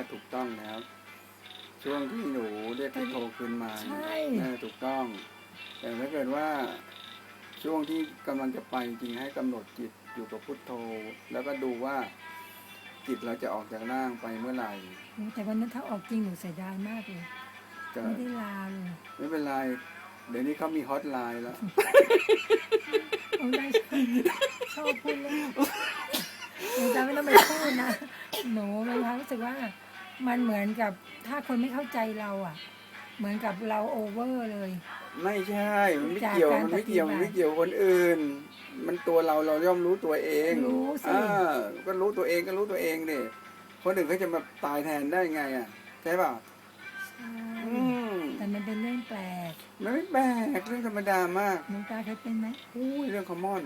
ละถูกต้องแล้ว ช่วงที่หนูเรียกพุทโธขึ้นมาใช่เออถูกต้อง แต่ถ้าเกิดว่าช่วงที่กำลังจะไปจริงให้กำหนดจิตอยู่กับพุทโธ แล้วก็ดูว่าจิตเราจะออกจากร่างไปเมื่อไหร่โอ้แต่วันนั้นถ้าออกจริงหนูเสียดายมากเลยก็ไม่ได้ลาเลยไม่เป็นไร เดี๋ยวนี้เขามีฮอตไลน์แล้วโอ้ได้ชอบพูดเล่นหนูจะไม่ต้องไปพูดนะหนูมีความรู้สึกว่า มันเหมือนกับถ้าคนไม่เข้าใจเราอะ เหมือนกับเราโอเวอร์เลย ไม่ใช่ มันไม่เกี่ยวจากการมันไม่เกี่ยวปฏิบัติมันไม่เกี่ยวกับคนอื่น มันตัวเราเราย่อมรู้ตัวเองรู้สิอ่าก็รู้ตัวเองก็รู้ตัวเองดิคนอื่นเขาจะมาตายแทนได้ไงอะใช่ป่ะใช่อืมแต่มันเป็นเรื่องแปลกมันไม่แปลกเรื่องธรรมดามากหนูตาเคยเป็นไหมอุ้ยเรื่องคอมมอน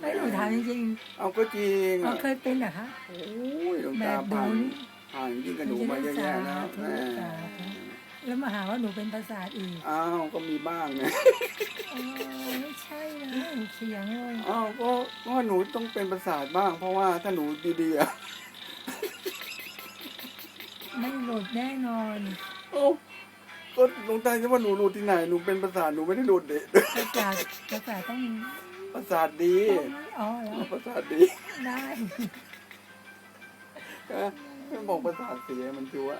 ไม่หนูถามจริงเอาก็จริงๆอ๋ออะเคยเป็นเหรอคะโอ้ยหลวงตาแบบผ่าน หนูผ่านยิ่งกับหนูมาเยอะแยะแล้วสาธุแม่สาธุแล้วมาหาว่าหนูเป็นประสาทอีก อ้าวก็มีบ้างนะอ๋อไม่ใช่นะหนูเถียงเลยอ้าวก็ก็หนูต้องเป็นประสาทบ้าง เพราะว่าถ้าหนูดีๆอะไม่หลุดแน่นอนเอ้าก็หลวงตาจะว่าหนูหลุดที่ไหนหนูเป็นประสาทหนูไม่ได้หลุดเด็ประสาทประสาทต้องประสาทดีต้องอ๋อแล้วประสาทดีได้ ไม่บอกประสาทเสียมันชัว